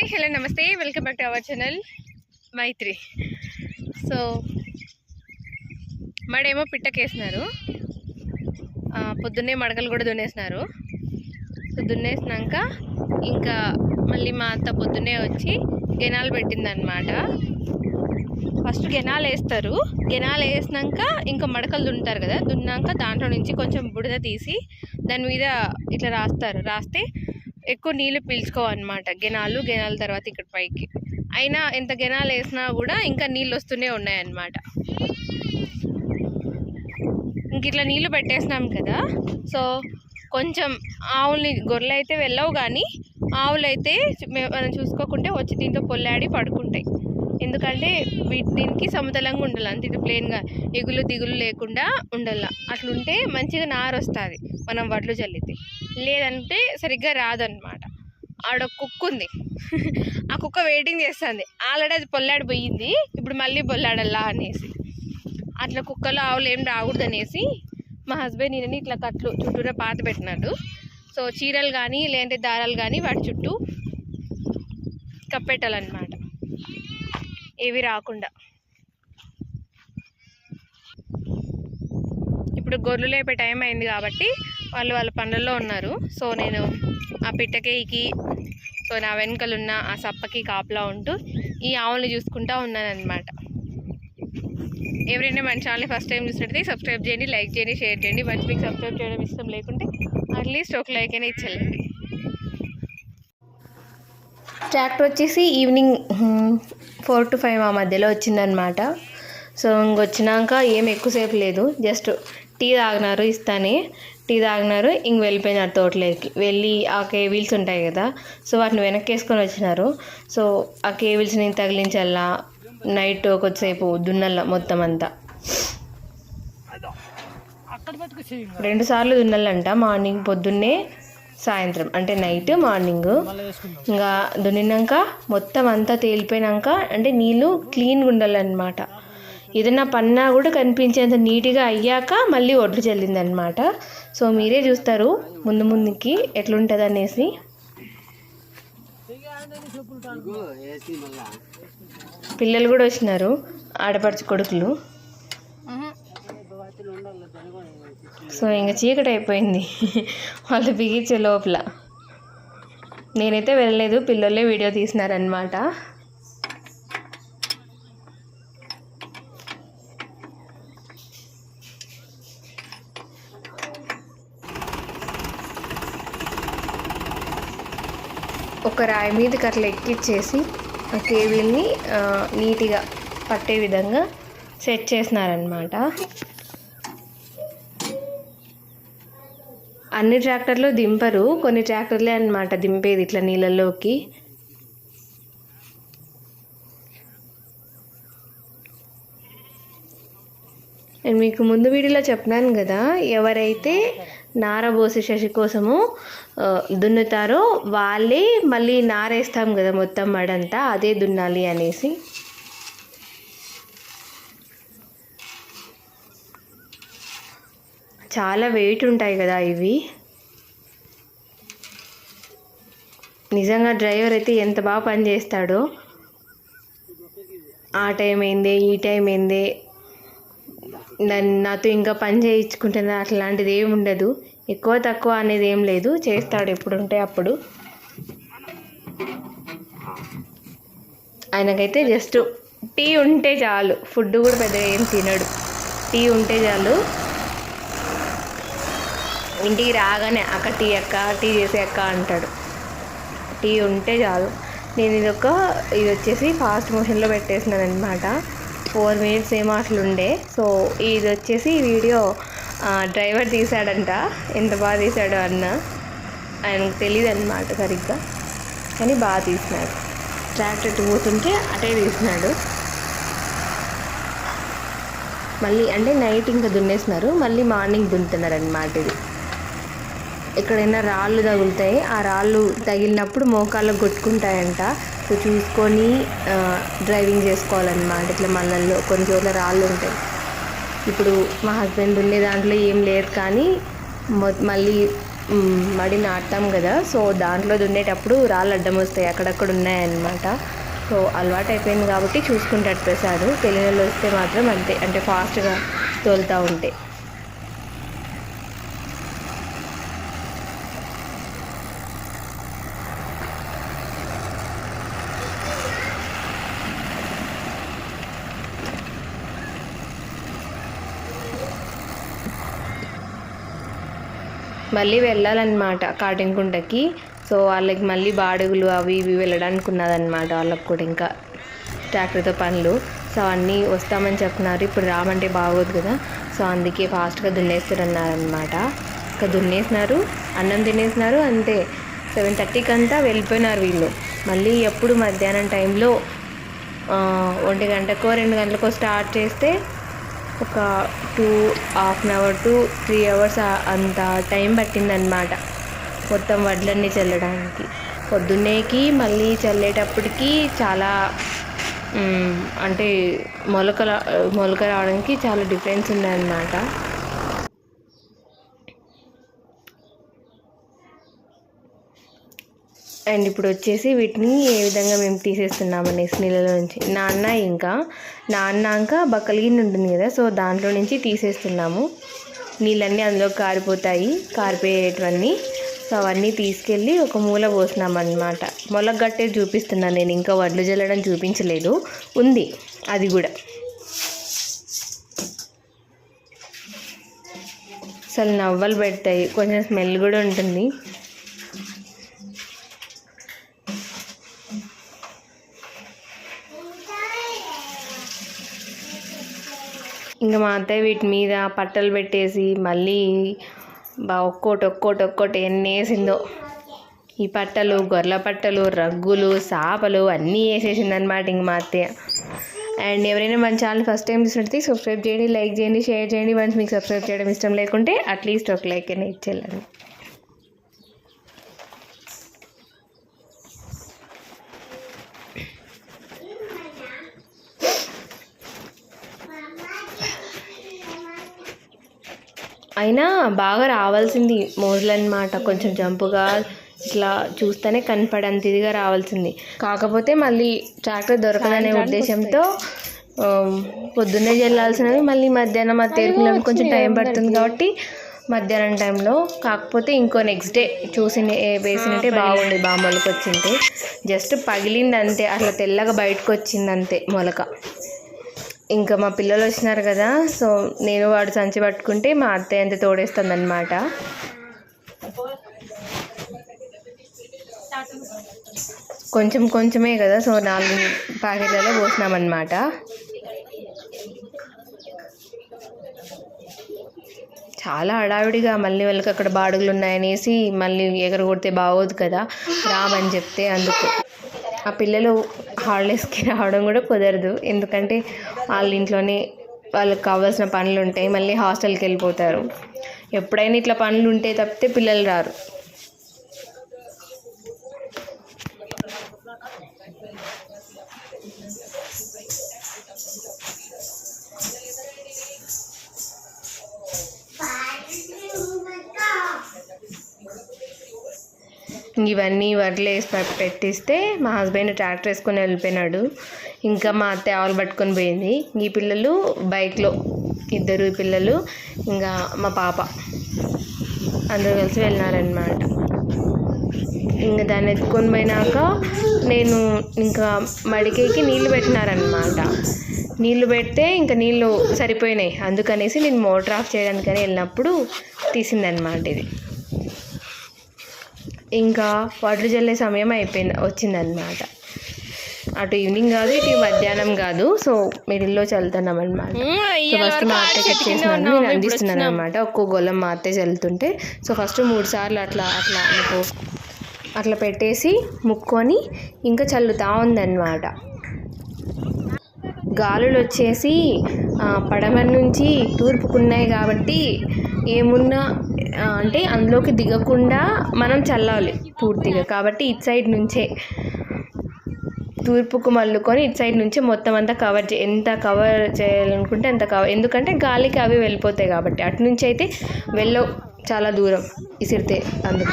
Hi hello నమస్తే. Welcome back to our channel Maitri so మడేమో పిట్టకేసినారు. పొద్దున్నే మడకలు కూడా దున్నేసినారు. సో దున్నేసినాక ఇంకా మళ్ళీ మా అంత పొద్దున్నే వచ్చి గెనాలు పెట్టిందనమాట ఫస్ట్ గెనాలు వేస్తారు. గెనాలు వేసినాక ఇంకా మడకలు దున్నుతారు కదా. దున్నాక దాంట్లో నుంచి కొంచెం బుడద తీసి దాని మీద ఇట్లా రాస్తారు. రాస్తే ఎక్కువ నీళ్ళు పీల్చుకోవన్నమాట. గెనాలు గెనాల తర్వాత ఇక్కడ పైకి. అయినా ఎంత గెనాలు వేసినా కూడా ఇంకా నీళ్ళు వస్తూనే ఉన్నాయన్నమాట. ఇంక ఇట్లా నీళ్ళు పెట్టేసినాం కదా సో కొంచెం ఆవుల్ని గొర్రెలు అయితే వెళ్ళవు కానీ ఆవులు అయితే మనం చూసుకోకుంటే వచ్చి దీంతో పొల్లాడి పడుకుంటాయి. ఎందుకంటే దీనికి సమతలంగా ఉండాలి. అంత ఇది ప్లెయిన్గా ఎగులు దిగులు లేకుండా ఉండాలి. అట్లుంటే మంచిగా నారు వస్తుంది మనం వడ్లు చల్లితే లేదంటే సరిగ్గా రాదనమాట ఆడ కుక్క ఉంది. ఆ కుక్క వెయిటింగ్ చేస్తుంది. ఆల్రెడీ అది పొల్లాడి పోయింది. ఇప్పుడు మళ్ళీ పొల్లాడల్లా అనేసి. అట్లా కుక్కలు ఆవులు ఏం రాకూడదు అనేసి మా హస్బెండ్ నేనని ఇట్లా కట్లు చుట్టూరా పాత పెట్టినాడు. సో చీరలు కానీ లేదంటే దారాలు కానీ వాటి చుట్టూ కప్పెట్టాలన్నమాట. ఏవి రాకుండా. ఇప్పుడు గొర్రెలు లేపే టైం అయింది కాబట్టి వాళ్ళు వాళ్ళ పనుల్లో ఉన్నారు. సో నేను ఆ పిట్టకేయికి సో నా వెనుకలున్న ఆ సప్పకి కాపలా ఉంటూ ఈ ఆవుల్ని చూసుకుంటా ఉన్నానన్నమాట. ఎవరైనా మన ఛానల్ని ఫస్ట్ టైం చూసినట్టయితే సబ్స్క్రైబ్ చేయండి లైక్ చేయండి షేర్ చేయండి. మంచి మీకు సబ్స్క్రైబ్ చేయడం ఇష్టం లేకుంటే అట్లీస్ట్ ఒక లైక్ అయినా ఇచ్చేయండి. ట్రాక్టర్ వచ్చేసి ఈవినింగ్ ఫోర్ టు ఫైవ్ ఆ మధ్యలో వచ్చిందనమాట. సో ఇంకొచ్చినాక ఏం ఎక్కువసేపు లేదు. జస్ట్ టీ తాగినారు ఇస్తానే. టీ తాగినారు ఇంక వెళ్ళిపోయినారు తోటలోకి. వెళ్ళి ఆ కేబుల్స్ ఉంటాయి కదా సో వాటిని వెనక్కి వేసుకొని వచ్చినారు. సో ఆ కేబుల్స్ని తగిలించాలా నైట్ కొద్దిసేపు దున్నల్ల మొత్తం అంతా. రెండు సార్లు దున్నల్లంట మార్నింగ్ పొద్దున్నే సాయంత్రం అంటే నైట్ మార్నింగ్ ఇంకా దున్నినాక మొత్తం అంతా తేలిపోయినాక అంటే నీళ్ళు క్లీన్గా ఉండాలన్నమాట. ఏదైనా పన్నా కూడా కనిపించేంత నీట్గా అయ్యాక మళ్ళీ ఒడ్లు చెల్లిందనమాట సో మీరే చూస్తారు ముందు ముందుకి ఎట్లుంటుంది అనేసి పిల్లలు కూడా వచ్చినారు ఆడపడుచు కొడుకులు. సో ఇంకా చీకటి అయిపోయింది. వాళ్ళు బిగించే లోపల. నేనైతే వెళ్ళలేదు పిల్లలే వీడియో తీసినారనమాట ఒక రాయి మీదకి అట్లా ఎక్కిచ్చేసి ఆ కేబుల్ని నీట్గా పట్టే విధంగా సెట్ చేసినారనమాట అన్ని ట్రాక్టర్లు దింపరు. కొన్ని ట్రాక్టర్లే అన్నమాట దింపేది ఇట్లా నీళ్ళల్లోకి. నేను మీకు ముందు వీడియోలో చెప్పినాను కదా ఎవరైతే నారబోసి శశి కోసము దున్నుతారో వాళ్ళే మళ్ళీ నారేస్తాం కదా మొత్తం మడంతా అదే దున్నాలి అనేసి. చాలా వెయిట్ ఉంటాయి కదా ఇవి. నిజంగా డ్రైవర్ అయితే ఎంత బాగా పని చేస్తాడో. ఆ టైం ఏందే ఈ టైం ఏందే. నన్ను నాతో ఇంకా పని చేయించుకుంటుంది అట్లాంటిది ఏమి ఉండదు. ఎక్కువ తక్కువ అనేది ఏం లేదు. చేస్తాడు ఎప్పుడుంటే అప్పుడు. ఆయనకైతే జస్ట్ టీ ఉంటే చాలు. ఫుడ్ కూడా పెద్దగా ఏం తినడు. టీ ఉంటే చాలు. ఇంటికి రాగానే అక్క టీ అక్క టీ చేసే అక్క అంటాడు. టీ ఉంటే చాలు. నేను ఇది ఒక ఇది వచ్చేసి ఫాస్ట్ మోషన్లో పెట్టేసినాను అనమాట ఫోర్ మినిట్స్ ఏమో అట్లుండే. ఉండే సో ఇది వచ్చేసి వీడియో డ్రైవర్ తీశాడంట. ఎంత బాగా తీశాడో అన్న. ఆయనకు తెలియదు అనమాట సరిగ్గా. కానీ బాగా తీసినాడు. ట్రాక్టర్ ఇటు పోతుంటే అటే తీసినాడు. మళ్ళీ అంటే నైట్ ఇంకా దున్నేసినారు. మళ్ళీ మార్నింగ్ దున్నుతున్నారు అనమాట ఇది. ఎక్కడైనా రాళ్ళు తగులుతాయి. ఆ రాళ్ళు తగిలినప్పుడు మోకాళ్ళకు కొట్టుకుంటాయంట. సో చూసుకొని డ్రైవింగ్ చేసుకోవాలన్నమాట. ఇట్లా మనల్లో కొన్ని చోట్ల రాళ్ళు ఉంటాయి. ఇప్పుడు మా హస్బెండ్ ఉండే దాంట్లో ఏం లేదు కానీ మొ- మళ్ళీ మడి నాటుతాం కదా. సో దాంట్లో దున్నేటప్పుడు రాళ్ళు అడ్డం వస్తాయి. అక్కడక్కడ ఉన్నాయన్నమాట. సో అలవాటు అయిపోయింది కాబట్టి చూసుకుంటాడు ప్రసాద్. తెలియని వాళ్ళు వస్తే మాత్రం అంతే. అంటే ఫాస్ట్గా తోలుతూ ఉంటాయి మళ్ళీ వెళ్ళాలన్నమాట కాటింకుంటకి సో వాళ్ళకి మళ్ళీ బాడుగులు అవి ఇవి వెళ్ళడానికి ఉన్నదన్నమాట వాళ్ళకి కూడా ఇంకా ట్రాక్టర్తో పనులు. సో అన్నీ వస్తామని చెప్తున్నారు ఇప్పుడు రామంటే బాగోదు కదా. సో అందుకే ఫాస్ట్గా దున్నేస్తారన్నారనమాట ఇంకా దున్నేసినారు అన్నం తినేసినారు అంతే. సెవెన్ థర్టీకి అంతా వెళ్ళిపోయినారు వీళ్ళు. మళ్ళీ ఎప్పుడు మధ్యాహ్నం టైంలో ఒంటి గంటకో రెండు గంటలకో స్టార్ట్ చేస్తే ఒక two half an hour to three hours అంత టైం పట్టిందనమాట మొత్తం వడ్లన్నీ చల్లడానికి. పొద్దున్నేకి మళ్ళీ చల్లేటప్పటికి చాలా అంటే మొలకల మొలక రావడానికి చాలా డిఫరెన్స్ ఉందన్నమాట. అండ్ ఇప్పుడు వచ్చేసి వీటిని ఏ విధంగా మేము తీసేస్తున్నాము అనేసి నీళ్ళలో నుంచి. నాన్న ఇంకా నాన్నాక బక్కలిగిన్నె ఉంటుంది కదా సో దాంట్లో నుంచి తీసేస్తున్నాము. నీళ్ళన్నీ అందులో కారిపోతాయి కారిపోయేటివన్నీ. సో అవన్నీ తీసుకెళ్ళి ఒక మూల పోసినాం మొలగట్టే చూపిస్తున్నాను నేను ఇంకా వడ్లు జల్లడం చూపించలేదు. ఉంది అది కూడా. అసలు నవ్వలు పెడతాయి కొంచెం స్మెల్ కూడా ఉంటుంది. ఇంకా మా అత్తయ్య వీటి మీద పట్టలు పెట్టేసి మళ్ళీ బా ఒక్కోటి ఒక్కోటి ఒక్కోటి ఎన్ని వేసిందో ఈ పట్టలు గొర్రెల పట్టలు రగ్గులు సాపలు అన్నీ వేసేసింది అనమాట ఇంక మా అత్తయ్య. అండ్ ఎవరైనా మన ఛానల్ ఫస్ట్ టైం చూసినట్టు సబ్స్క్రైబ్ చేయండి లైక్ చేయండి షేర్ చేయండి. వన్స్ మీకు సబ్స్క్రైబ్ చేయడం ఇష్టం లేకుంటే అట్లీస్ట్ ఒక లైక్ అయినా ఇచ్చేయాలండి. అయినా బాగా రావాల్సింది మోజులు అనమాట కొంచెం జంపుగా ఇట్లా చూస్తేనే కనపడంత ఇదిగా రావాల్సింది. కాకపోతే మళ్ళీ ట్రాక్టర్ దొరకదనే ఉద్దేశంతో పొద్దున్నే జల్లాల్సినవి మళ్ళీ మధ్యాహ్నం ఆ తేరుకునేందుకు కొంచెం టైం పడుతుంది కాబట్టి మధ్యాహ్నం టైంలో. కాకపోతే ఇంకో నెక్స్ట్ డే చూసి వేసినట్టే బాగుంది బాగా మొలక వచ్చింది జస్ట్ పగిలింది అంతే అట్లా తెల్లగా బయటకు వచ్చింది అంతే మొలక. ఇంకా మా పిల్లలు వచ్చినారు కదా సో నేను వాడు సంచి పట్టుకుంటే మా అత్తయ్య అంత తోడేస్తుంది అనమాట కొంచెం కొంచెమే కదా సో నాలుగు ప్యాకెట్లలో పోసినామన్నమాట. చాలా హడావిడిగా మళ్ళీ వాళ్ళకి అక్కడ బాడుగులు ఉన్నాయనేసి మళ్ళీ ఎగరగొడితే బాగోదు కదా రామని చెప్తే అందుకు. ఆ పిల్లలు హాలిడేస్కి రావడం కూడా కుదరదు. ఎందుకంటే వాళ్ళ ఇంట్లోనే వాళ్ళకి కావాల్సిన పనులు ఉంటాయి మళ్ళీ హాస్టల్కి వెళ్ళిపోతారు. ఎప్పుడైనా ఇట్లా పనులు ఉంటే తప్పితే పిల్లలు రారు. ఇవన్నీ వడ్లు వేసి పెట్టిస్తే మా హస్బెండ్ ట్రాక్టర్ వేసుకొని వెళ్ళిపోయినాడు. ఇంకా మా అత్త ఆవులు పట్టుకొని పోయింది. ఈ పిల్లలు బైక్లో ఇద్దరు పిల్లలు ఇంకా మా పాప. అందరూ కలిసి వెళ్ళినారనమాట ఇంకా దాన్ని ఎత్తుకొని పోయినాక నేను ఇంకా మడికేకి నీళ్ళు పెట్టినారనమాట నీళ్ళు పెడితే ఇంకా నీళ్ళు సరిపోయినాయి. అందుకనేసి నేను మోటార్ ఆఫ్ చేయడానికని వెళ్ళినప్పుడు తీసిందనమాట ఇది. ఇంకా వడ్లు జల్లే సమయం అయిపోయింది వచ్చిందనమాట అటు ఈవినింగ్ కాదు ఇటు మధ్యాహ్నం కాదు. సో మిడిల్లో చల్లుతున్నాం అనమాట సో ఫస్ట్ మా అత్త కట్ చేసినాను నేను అందిస్తున్నాను అనమాట ఒక్కో గొల్లం మా అత్తే చల్లుతుంటే సో ఫస్ట్ మూడు సార్లు అట్లా అట్లా అనుకో అట్లా పెట్టేసి ముక్కొని ఇంకా చల్లుతా ఉందన్నమాట. గాలులు వచ్చేసి పడమర నుంచి తూర్పుకున్నాయి కాబట్టి ఏమున్నా అంటే అందులోకి దిగకుండా మనం చల్లాలి పూర్తిగా. కాబట్టి ఇటు సైడ్ నుంచే తూర్పుకు మల్లుకొని ఇటు సైడ్ నుంచి మొత్తం అంతా కవర్ చే ఎంత కవర్ చేయాలనుకుంటే అంత కవర్ ఎందుకంటే గాలికి అవి వెళ్ళిపోతాయి కాబట్టి. అటు నుంచి అయితే వెళ్ళవు చాలా దూరం. ఇసిరితే అందుకు.